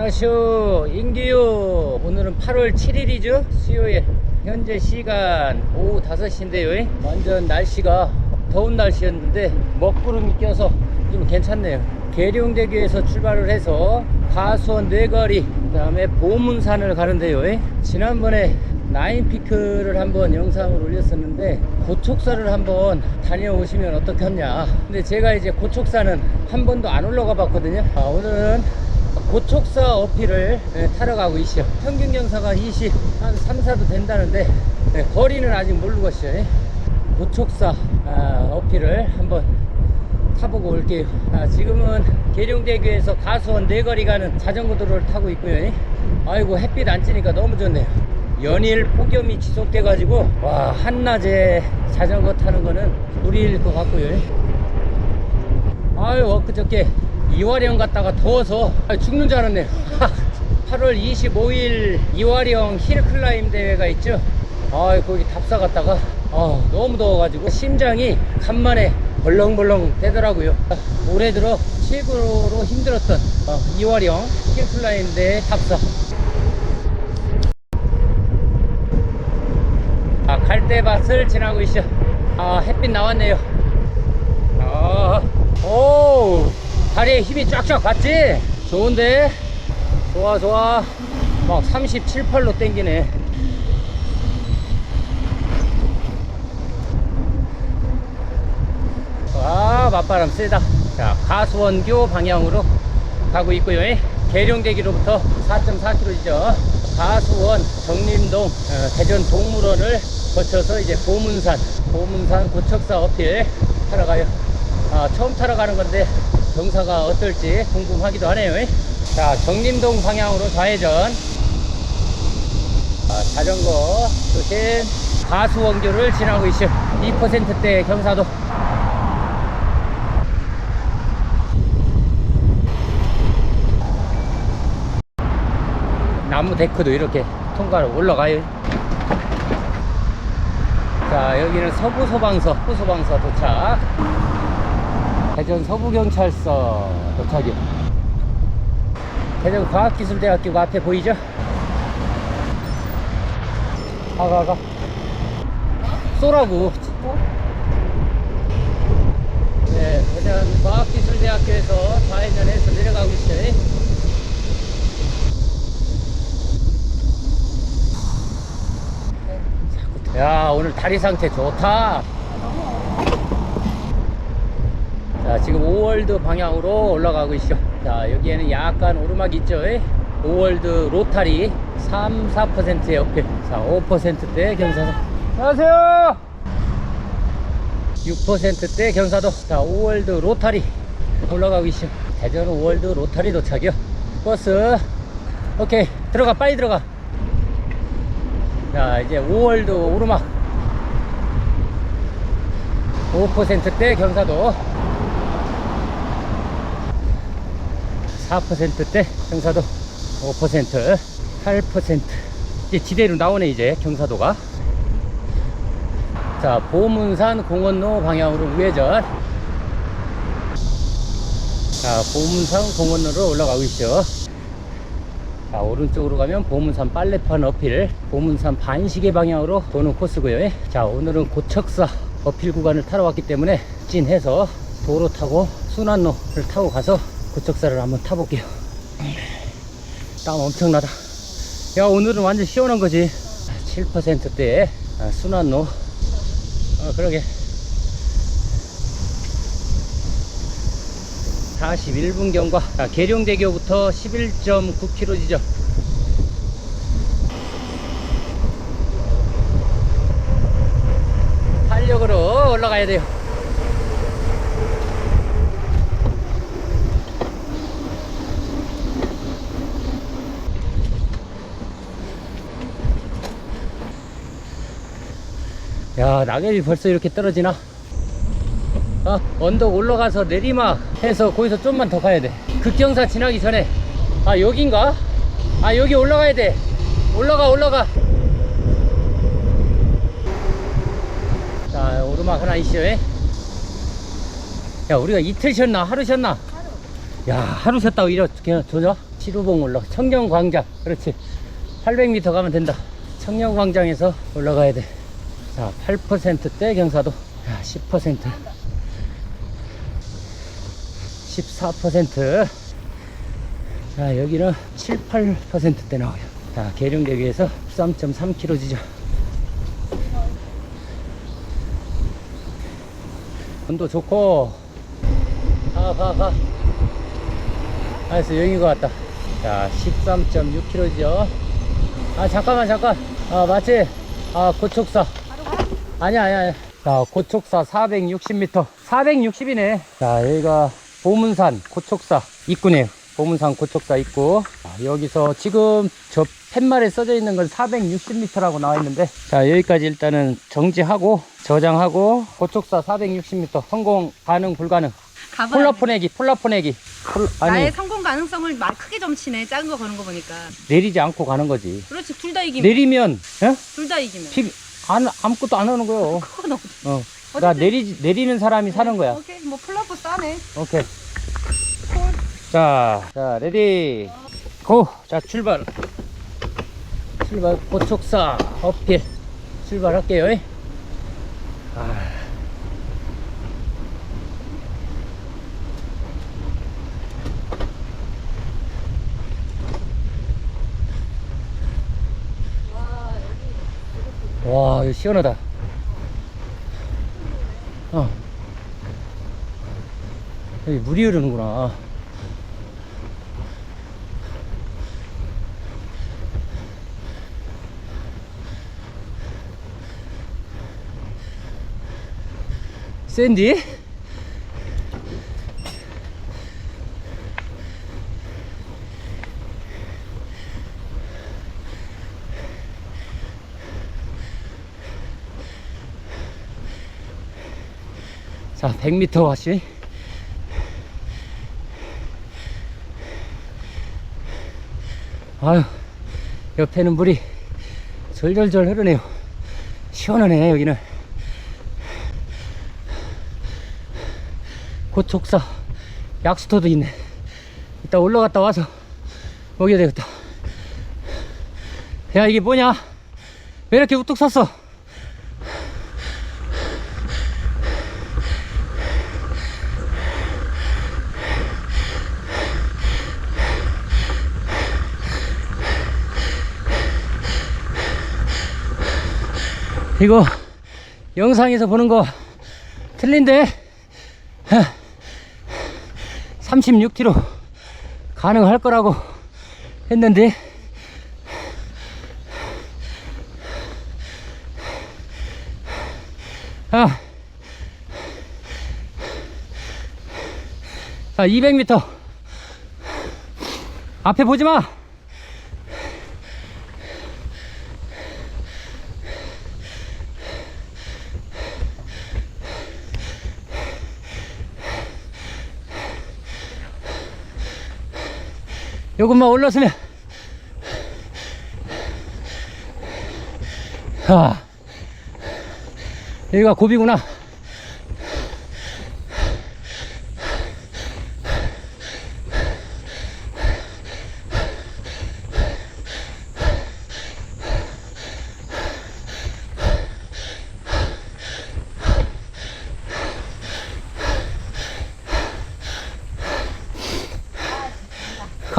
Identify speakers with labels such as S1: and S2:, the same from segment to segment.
S1: 안녕하세요 인기요. 오늘은 8월 7일이죠? 수요일. 현재 시간 오후 5시인데요. 완전 날씨가 더운 날씨였는데 먹구름이 껴서 좀 괜찮네요. 계룡대교에서 출발을 해서 가수원 네거리 그 다음에 보문산을 가는데요. 지난번에 나인피크를 한번 영상을 올렸었는데 고촉사를 한번 다녀오시면 어떻겠냐. 근데 제가 이제 고촉사는 한 번도 안 올라가 봤거든요. 아, 오늘은 고촉사 어필을 예, 타러 가고 있어요 평균 경사가 20, 한 3, 4도 된다는데 예, 거리는 아직 모르겠어요. 고촉사 아, 어필을 한번 타보고 올게요. 아, 지금은 계룡대교에서 가수원 네거리 가는 자전거 도로를 타고 있고요. 아이고 햇빛 안 찌니까 너무 좋네요. 연일 폭염이 지속돼 가지고 와 한낮에 자전거 타는 거는 무리일 것 같고요. 아유 엊그저께 이화령 갔다가 더워서 아, 죽는 줄 알았네요 8월 25일 이화령 힐클라임 대회가 있죠. 아 거기 답사 갔다가 아, 너무 더워가지고 심장이 간만에 벌렁벌렁 되더라고요. 올해 들어 최고로 힘들었던 어, 이화령 힐클라임 대회 답사. 아, 갈대밭을 지나고 있어. 아 햇빛 나왔네요. 아, 오, 다리에 힘이 쫙쫙 갔지? 좋은데? 좋아, 좋아. 막 37, 8로 땡기네. 아, 맞바람 세다. 자, 가수원교 방향으로 가고 있고요. 계룡대기로부터 4.4km죠. 가수원, 정림동, 어, 대전 동물원을 거쳐서 이제 보문산, 보문산 고척사 어필 타러 가요. 아, 처음 타러 가는 건데 경사가 어떨지 궁금하기도 하네요. 자, 정림동 방향으로 좌회전. 아, 자전거 조심. 가수원교를 지나고 있어. 2%대 경사도. 나무 데크도 이렇게 통과를 올라가요. 자, 여기는 서부 소방서, 서부 소방서 도착. 대전 서부경찰서 도착이요. 대전 과학기술대학교가 앞에 보이죠? 가가 가. 쏘라고. 네, 대전 과학기술대학교에서 좌회전해서 내려가고 있어요. 야 오늘 다리 상태 좋다 자 지금 5월드 방향으로 올라가고 있죠. 자 여기에는 약간 오르막이 있죠 5월드 로타리 3, 4%의 어필 자 5%대 경사도. 안녕하세요! 6%대 경사도. 자 5월드 로타리 올라가고 있죠. 대전 5월드 로타리 도착이요. 버스. 오케이. 들어가 빨리 들어가. 자 이제 5월드 오르막. 5%대 경사도 4%대 경사도 5% 8% 이제 지대로 나오네 이제 경사도가. 자 보문산 공원로 방향으로 우회전. 자 보문산 공원로로 올라가고 있죠. 자, 오른쪽으로 가면 보문산 빨래판 어필, 보문산 반시계 방향으로 도는 코스고요. 자, 오늘은 고척사 어필 구간을 타러 왔기 때문에 찐해서 도로 타고 순환로를 타고 가서 고척사를 한번 타볼게요. 땀 엄청나다. 야, 오늘은 완전 시원한 거지. 7%대 아, 순환로. 어, 그러게. 41분 경과 자, 계룡대교부터 11.9km지죠 탄력으로 올라가야 돼요 야 낙엽이 벌써 이렇게 떨어지나? 어, 언덕 올라가서 내리막 해서 거기서 좀만 더 가야 돼. 극경사 지나기 전에. 아 여긴가? 아 여기 올라가야 돼. 올라가 올라가. 자 오르막 하나 있어 야 우리가 이틀 쉬었나? 하루 쉬었나? 야 하루 쉬었다고 이렇게 조져 시루봉 올라 청년광장. 그렇지. 800m 가면 된다. 청년광장에서 올라가야 돼 자 8%대 경사도. 야, 10% 14%자 여기는 7, 8%대 나와요. 자 계룡대교에서 13.3km 지점 온도 좋고. 가 가 가 알았어 여기가 왔다. 자 13.6km죠. 아 잠깐만 잠깐. 아 맞지? 아 고척사 아니야 아니야 아니야 자 고척사 460m 460이네 자 여기가 보문산 고척사 입구네요 보문산 고척사 입구 자, 여기서 지금 저 팻말에 써져 있는 건 460m라고 나와 있는데 자 여기까지 일단은 정지하고 저장하고 고척사 460m 성공 가능 불가능
S2: 가봐야
S1: 폴라 포내기 폴라 포내기 폴- 아니
S2: 나의 성공 가능성을 막 크게 점치네. 작은 거 거는 거 보니까.
S1: 내리지 않고 가는 거지
S2: 그렇지. 둘 다 이기면.
S1: 내리면 예?
S2: 둘다 이기면.
S1: 피, 안, 아무것도 안 하는 거요
S2: 그건 없.
S1: 어. 나
S2: 어쨌든-
S1: 내리, 내리는 사람이 사는 거야
S2: 오케이. 뭐 플라포 싸네.
S1: 오케이 자, 자 레디 고! 자 출발 출발 고촉사 어필 출발할게요 아. 와 시원하다. 어. 여기 물이 흐르는구나. 샌디? 자, 100m 와시. 아유, 옆에는 물이 절절절 흐르네요. 시원하네, 여기는. 고촉사 약수터도 있네. 이따 올라갔다 와서 먹여야 되겠다. 야, 이게 뭐냐? 왜 이렇게 우뚝 섰어? 이거 영상에서 보는 거 틀린데? 36km 가능할 거라고 했는데? 아, 자 200m 앞에 보지 마 요것만 올랐으면. 아 여기가 고비구나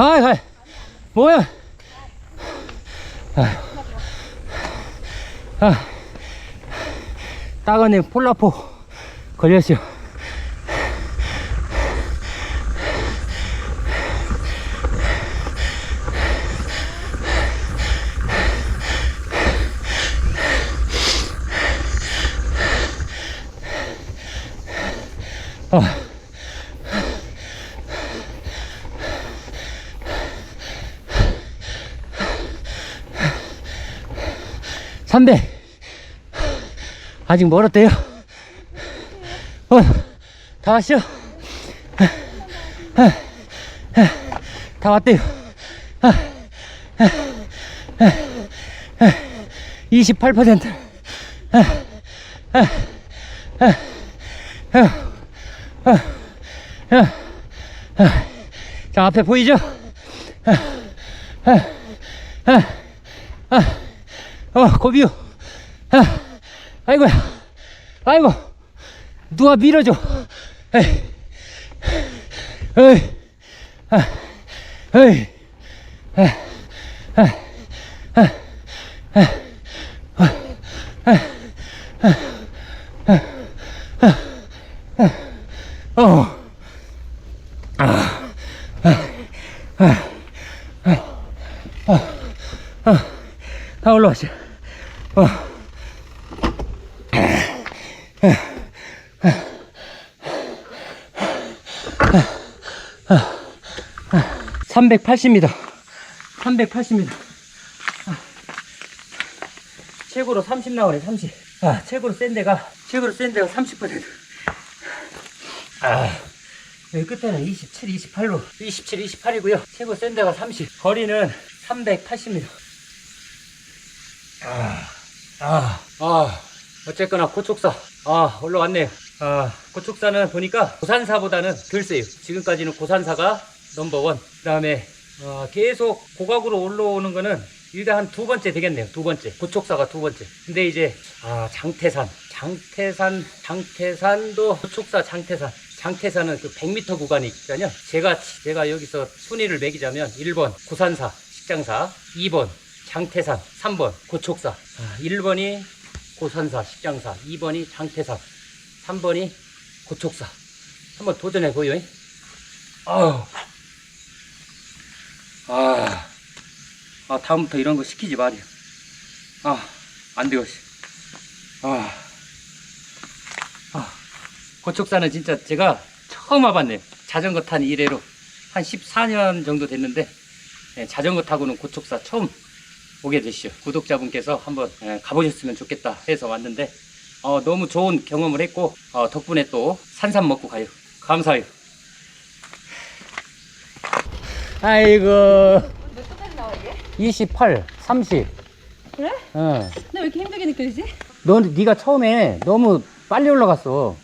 S1: 가이 가이 뭐야 아휴. 아 따가네 폴라포 걸렸어요 아. 삼배 아직 멀었대요 어, 다 왔죠? 다 왔대요 28%자 앞에 보이죠? 어, 고비요. 아, 아이고야. 아이고. 누가 밀어줘. 에이. 에이. 아, 에이. 아, 아, 아, 아, 아, 아, 아, 아, 어. 다 올라왔어. 어. 380m. 380m. 최고로 30 나오네, 30. 아, 최고로 센 데가, 최고로 센 데가 30%. 아, 여기 끝에는 27, 28로. 27, 28이고요. 최고 센 데가 30. 거리는 380m. 아, 아, 아, 어쨌거나 고촉사. 아, 올라왔네요. 아, 고촉사는 보니까 고산사보다는 덜 세요. 지금까지는 고산사가 넘버원. 그 다음에, 어, 계속 고각으로 올라오는 거는 일단 한 두 번째 되겠네요. 두 번째. 고촉사가 두 번째. 근데 이제, 아, 장태산. 장태산, 장태산도 고촉사 장태산. 장태산은 그 100m 구간이 있잖아요. 제가, 제가 여기서 순위를 매기자면 1번 고산사, 식장사, 2번 장태산, 3번 고촉사, 아, 1번이 고산사, 식장사, 2번이 장태산, 3번이 고촉사. 한번 도전해 보여. 아우. 아. 아, 다음부터 이런 거 시키지 말이야. 아, 안 되겠어. 아. 아. 고촉사는 진짜 제가 처음 와봤네요. 자전거 탄 이래로. 한 14년 정도 됐는데, 예, 자전거 타고는 고촉사 처음 오게 되시죠. 구독자분께서 한번 예, 가보셨으면 좋겠다 해서 왔는데, 어, 너무 좋은 경험을 했고, 어, 덕분에 또 산삼 먹고 가요. 감사해요. 아이고,
S2: 몇 도까지 나와 이게?
S1: 28, 30.
S2: 그래?
S1: 어.
S2: 나 왜 이렇게 힘들게 느껴지지?
S1: 너, 네가 처음에 너무 빨리 올라갔어.